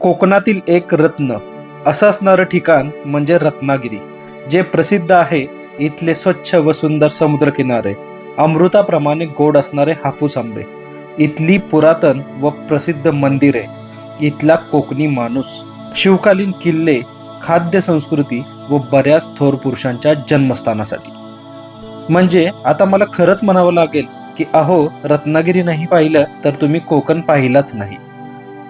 कोकणातील एक रत्न. असं असणारं ठिकाण म्हणजे रत्नागिरी जे प्रसिद्ध आहे इथले स्वच्छ व सुंदर समुद्रकिनारे. अमृताप्रमाणे गोड असणारे हापूस आंबे. इथली पुरातन व प्रसिद्ध मंदिरे. इथला कोकणी माणूस. शिवकालीन किल्ले खाद्य संस्कृती व बऱ्याच थोर पुरुषांच्या जन्मस्थानासाठी. म्हणजे आता मला खरंच म्हणावं लागेल की अहो रत्नागिरी नाही पाहिलं तर तुम्ही कोकण पाहिलाच नाही.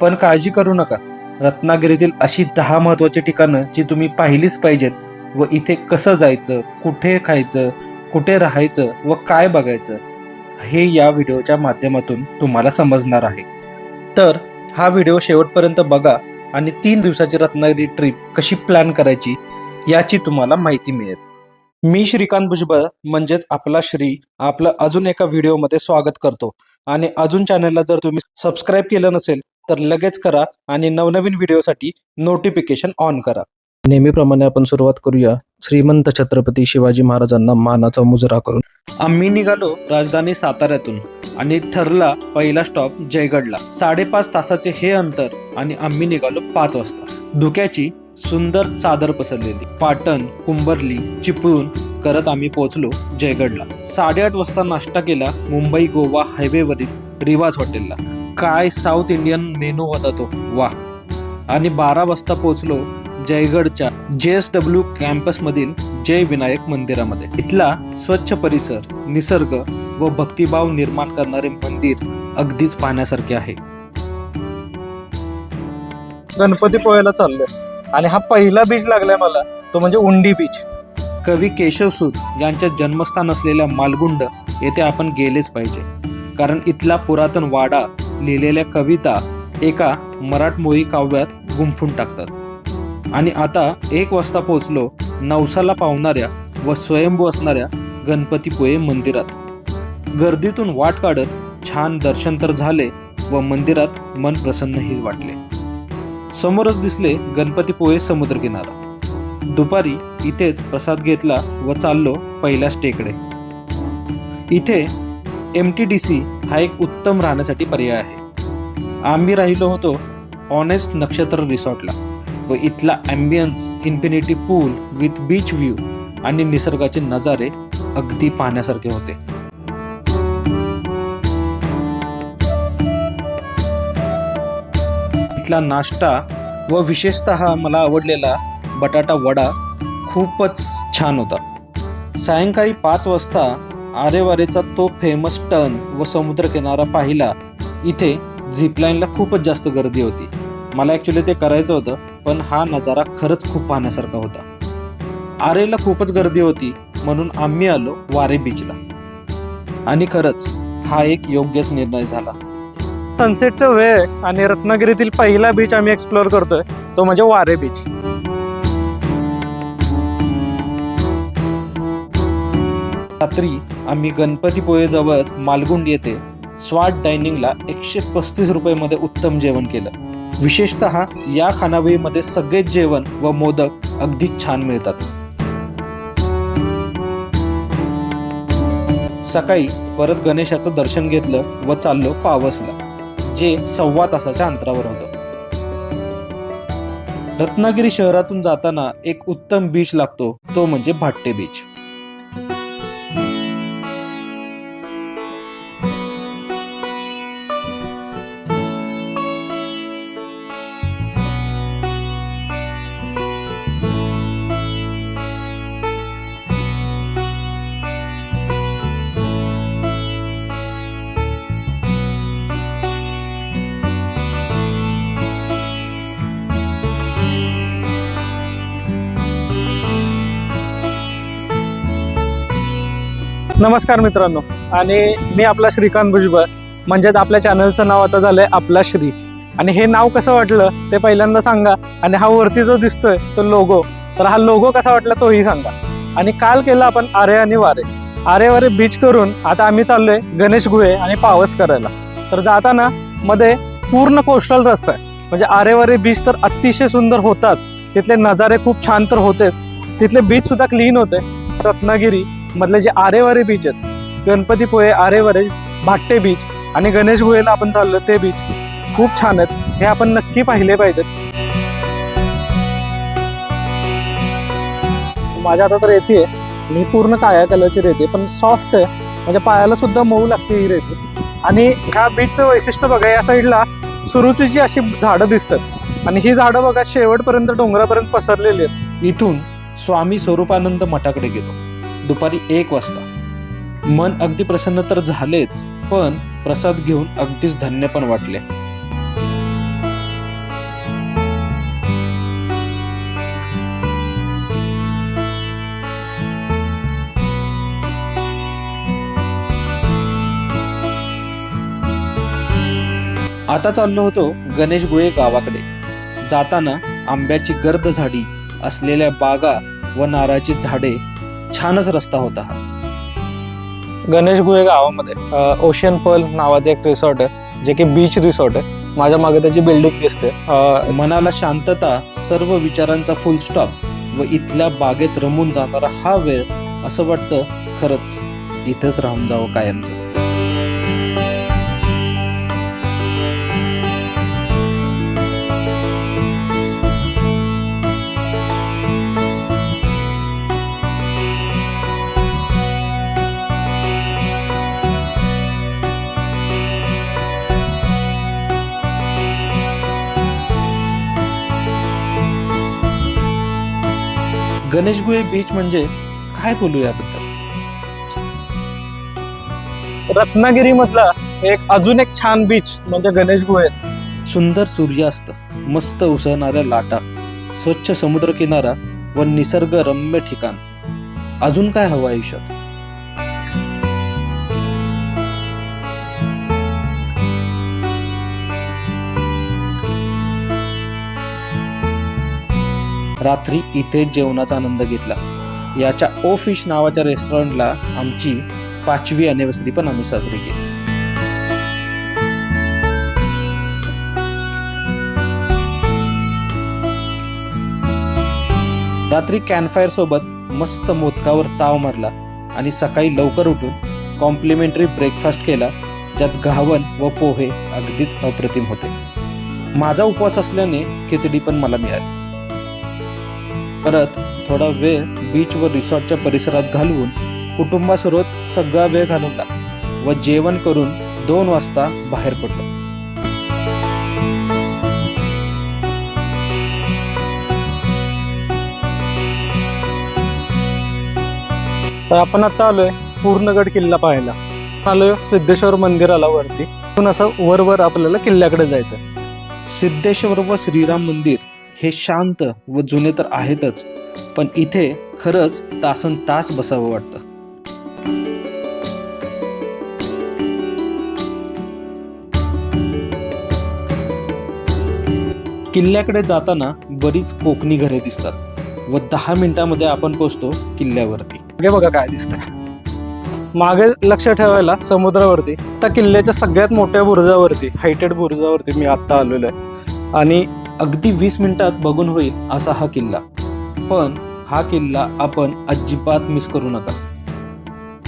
पण काळजी करू नका. रत्नागिरीतील अशी दहा महत्त्वाची ठिकाणं जी तुम्ही पाहिलीच पाहिजेत व इथे कसं जायचं कुठे खायचं कुठे राहायचं व काय बघायचं हे या व्हिडिओच्या माध्यमातून तुम्हाला समजणार आहे. तर हा व्हिडिओ शेवटपर्यंत बघा आणि तीन दिवसाची रत्नागिरी ट्रिप कशी प्लॅन करायची याची तुम्हाला माहिती मिळेल. मी श्रीकांत भुजबळ म्हणजेच आपला श्री आपलं अजून एका व्हिडिओमध्ये स्वागत करतो. आणि अजून चॅनलला जर तुम्ही सबस्क्राईब केलं नसेल तर लगेच करा आणि नवनवीन व्हिडिओसाठी नोटिफिकेशन ऑन करा. नेहमीप्रमाणे आपण सुरुवात करूया श्रीमंत छत्रपती शिवाजी महाराजांना मानाचा मुजरा करून. आम्ही निघालो राजधानी साताऱ्यातून आणि ठरला पहिला स्टॉप जयगडला. साडेपाच तासाचे हे अंतर आणि आम्ही निघालो पाच वाजता. धुक्याची सुंदर चादर पसरलेली. पाटण कुंभरली चिपळूण करत आम्ही पोहोचलो जयगडला. साडेआठ वाजता नाश्ता केला मुंबई गोवा हायवेवरील रिवाज हॉटेलला. काय साऊथ इंडियन मेनू होता तो. वा. आणि बारा वाजता पोहोचलो जयगडच्या जे एस डब्ल्यू कॅम्पसमधील जय विनायक मंदिरामध्ये. इथला स्वच्छ परिसर निसर्ग व भक्तिभाव निर्माण करणारे मंदिर अगदीच पाहण्यासारखे आहे. गणपती पोहायला चाललोय. आणि हा पहिला बीच लागलाय मला. तो म्हणजे उंडी बीच कवी केशवसूत यांचे जन्मस्थान असलेल्या मालगुंड येथे आपण गेलेच पाहिजे. कारण इथला पुरातन वाडा लिहिलेल्या कविता एका मराठमोळी काव्यात गुंफून टाकतात. आणि आता एक वाजता पोहोचलो नवसाला पावणाऱ्या व स्वयंभू असणाऱ्या गणपतीपुळे मंदिरात. गर्दीतून वाट काढत छान दर्शन तर झाले व मंदिरात मन प्रसन्नही वाटले. समोरच दिसले गणपतीपुळे समुद्रकिनारा. दुपारी इथेच प्रसाद घेतला व चाललो पहिल्या स्टेकडे. इथे एम टी डी सी हा एक उत्तम राहण्यासाठी पर्याय आहे. आम्ही राहिलो होतो ऑनेस्ट नक्षत्र रिसॉर्टला व इथला ambience infinity pool with beach view आणि निसर्गाचे नजारे अगदी पाहण्यासारखे होते. इथला नाश्ता व विशेषतः मला आवडलेला बटाटा वडा खूपच छान होता. सायंकाळी पाच वाजता आरेवारेचा तो फेमस टर्न व समुद्रकिनारा पाहिला. इथे झिपलाईनला खूपच जास्त गर्दी होती. मला ॲक्च्युली ते करायचं होतं पण हा नजारा खरंच खूप पाहण्यासारखा होता. आरेला खूपच गर्दी होती म्हणून आम्ही आलो वारे बीचला आणि खरंच हा एक योग्यच निर्णय झाला. सनसेटचा वेळ आणि रत्नागिरीतील पहिला बीच आम्ही एक्सप्लोअर करतोय तो म्हणजे वारे बीच रात्री आम्ही गणपतीपुळे जवळच मालगुंड येथे स्वाट डायनिंगला एकशे पस्तीस रुपयेमध्ये उत्तम जेवण केलं. विशेषत या खानावळीमध्ये सगळेच जेवण व मोदक अगदी छान मिळतात. सकाळी परत गणेशाचं दर्शन घेतलं व चाललो पावसला जे सव्वा तासाच्या अंतरावर होतं. रत्नागिरी शहरातून जाताना एक उत्तम बीच लागतो तो म्हणजे भाट्टे बीच नमस्कार मित्रांनो. आणि मी आपला श्रीकांत भुजबळ म्हणजेच आपल्या चॅनलचं नाव आता झालंय आपला श्री. आणि हे नाव कसं वाटलं ते पहिल्यांदा सांगा. आणि हा वरती जो दिसतोय तो लोगो तर हा लोगो कसा वाटला तोही सांगा. आणि काल केलं आपण आरे आणि वारे. आरे वारे बीच करून आता आम्ही चाललोय गणेश गुहे आणि पावस करायला. तर जाताना मध्ये पूर्ण कोस्टल रस्ता आहे. म्हणजे आरेवारे बीच तर अतिशय सुंदर होताच. तिथले नजारे खूप छान तर होतेच. तिथले बीच सुद्धा क्लीन होते. रत्नागिरी मधले जे आरेवारे बीच आहेत गणपतीपुळे आरेवारे भाट्टे बीच आणि गणेश गुहेला आपण चाललो ते बीच खूप छान आहेत. हे आपण नक्की पाहिले पाहिजेत. माझ्या हातात रेती आहे. ही पूर्ण काळ्या कलरची रेती आहे पण सॉफ्ट आहे. म्हणजे पायाला सुद्धा मऊ लागते ही रेती. आणि ह्या बीचचं वैशिष्ट्य बघा या साईडला सुरुचीची अशी झाडं दिसतात आणि ही झाडं बघा शेवटपर्यंत डोंगरापर्यंत पसरलेली आहेत. इथून स्वामी स्वरूपानंद मठाकडे गेलो. दुपारी एक वाजता. मन अगदी प्रसन्न तर झालेच पण प्रसाद घेऊन अगदीच धन्य पण वाटले. आता चाललो होतो गणेश गुळे गावाकडे. जाताना आंब्याची गर्द झाडी असलेल्या बागा व नारळाची झाडे छानच रस्ता होता हा. गणेश गुहे गावामध्ये ओशियन पर्ल नावाचं एक रिसॉर्ट आहे जे की बीच रिसॉर्ट आहे. माझ्या मागे त्याची बिल्डिंग दिसते. मनाला शांतता सर्व विचारांचा फुल स्टॉप व इथल्या बागेत रमून जाणारा हा वेळ असं वाटतं खरंच इथंच राहून जावं कायमचं. गणेशगुळे बीच म्हणजे काय बोलू याबद्दल? रत्नागिरी मधला एक अजून एक छान बीच म्हणजे गणेश गुहे सुंदर सूर्यास्त मस्त उसळणाऱ्या लाटा स्वच्छ समुद्र किनारा व निसर्ग रम्य ठिकाण. अजून काय हवं आयुष्यात? रात्री इथे जेवणाचा आनंद घेतला. याच्या ओ फिश नावाच्या रेस्टॉरंटला आमची पाचवी अॅनिव्हर्सरी पण आम्ही साजरी केली. रात्री कॅनफायर सोबत मस्त मोदकावर ताव मारला आणि सकाळी लवकर उठून कॉम्प्लिमेंटरी ब्रेकफास्ट केला ज्यात घावन व पोहे अगदीच अप्रतिम होते. माझा उपवास असल्याने खिचडी पण मला मिळाली. परत थोडा वेळ बीच व रिसॉर्टच्या परिसरात घालवून कुटुंबासोबत सगळा वेळ घालवला व जेवण करून दोन वाजता बाहेर पडलो. तर आपण आता आलोय पूर्णगड किल्ला पाहायला. आलोय सिद्धेश्वर मंदिराला वरती. तिथून असं वर वर आपल्याला किल्ल्याकडे जायचं सिद्धेश्वर व श्रीराम मंदिर हे शांत व जुने तर आहेतच पण इथे खरंच तासन तास बसावं वाटतं. किल्ल्याकडे जाताना बरीच कोकणी घरे दिसतात व दहा मिनिटामध्ये आपण पोचतो किल्ल्यावरती. मागे बघा काय दिसतंय. मागे लक्ष ठेवायला समुद्रावरती त्या किल्ल्याच्या सगळ्यात मोठ्या बुरुजावरती हायटेड बुरुजावरती मी आत्ता आलेलो आहे. आणि अगदी वीस मिनिटात बघून होईल असा हा किल्ला. पण हा किल्ला आपण अजिबात मिस करू नका.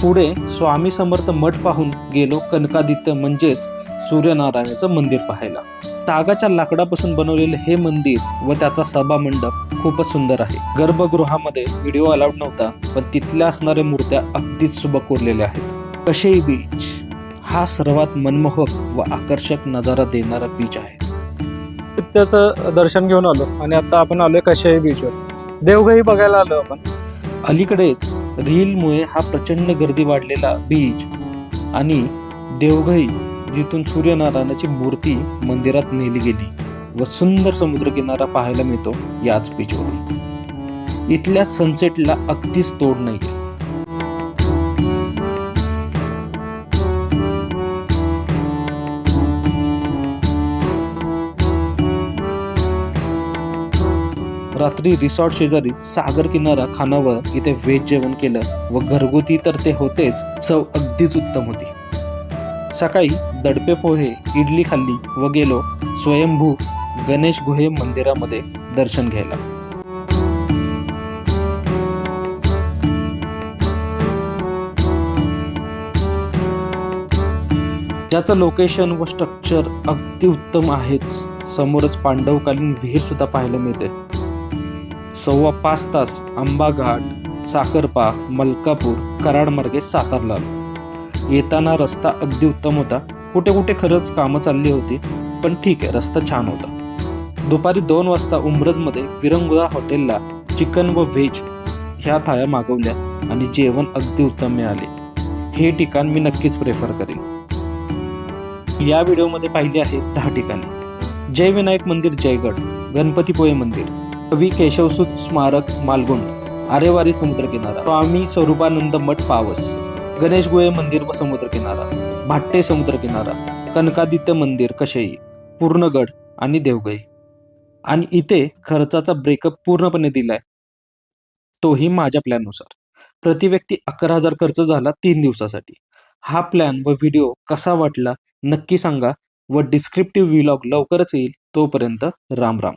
पुढे स्वामी समर्थ मठ पाहून गेलो कनकादित्य म्हणजेच सूर्यनारायणाचं मंदिर पाहायला. तागाच्या लाकडापासून बनवलेले हे मंदिर व त्याचा सभा मंडप खूपच सुंदर आहे. गर्भगृहामध्ये व्हिडिओ अलाउड नव्हता पण तिथल्या असणाऱ्या मूर्त्या अगदीच सुबक कोरलेल्या आहेत. कशेई बीच हा सर्वात मनमोहक व आकर्षक नजारा देणारा बीच आहे. त्याचं दर्शन घेऊन आलो. आणि आता आपण आलोय कशाही बीचवर देवघही बघायला आलो आपण. अलीकडेच रीलमुळे हा प्रचंड गर्दी वाढलेला बीच आणि देवघई जिथून सूर्यनारायणाची मूर्ती मंदिरात नेली गेली व सुंदर समुद्रकिनारा पाहायला मिळतो याच बीचवरून इथल्या सनसेटला अगदीच तोड नाही. रात्री रिसॉर्ट शेजारी सागर किनारा खानावर इथे व्हेज जेवण केलं व घरगुती तर ते होतेच चव अगदीच उत्तम होती. सकाळी दडपे पोहे इडली खाल्ली व गेलो स्वयंभू गणेश गुहे मंदिरामध्ये दर्शन घ्यायला. ज्याचं लोकेशन व स्ट्रक्चर अगदी उत्तम आहेच समोरच पांडवकालीन विहीर सुद्धा पाहायला मिळते. सव्वा पाच तास आंबा घाट साखरपा मलकापूर कराड मार्गे सातारला आलो. येताना रस्ता अगदी उत्तम होता. कुठे कुठे खरंच कामं चालली होती पण ठीक आहे रस्ता छान होता. दुपारी दोन वाजता उमरजमध्ये विरंगुळा हॉटेलला चिकन व व्हेज ह्या थाळ्या मागवल्या आणि जेवण अगदी उत्तम मिळाले. हे ठिकाण मी नक्कीच प्रेफर करेन. या व्हिडिओमध्ये पाहिले आहे दहा ठिकाणे. जय विनायक मंदिर जयगड गणपतीपोळे मंदिर. कवी केशवसुत स्मारक मालगुंड आरेवारी समुद्रकिनारा स्वामी स्वरूपानंद मठ पावस गणेश गुहे मंदिर व समुद्रकिनारा भाट्टे समुद्रकिनारा कनकादित्य मंदिर कशेई पूर्णगड आणि देवगई. आणि इथे खर्चाचा ब्रेकअप पूर्णपणे दिलाय. तोही माझ्या प्लॅननुसार प्रति व्यक्ती अकरा हजार खर्च झाला तीन दिवसासाठी. हा प्लॅन व व्हिडिओ कसा वाटला नक्की सांगा व डिस्क्रिप्टिव्ह व्लॉग लवकरच येईल तोपर्यंत राम राम.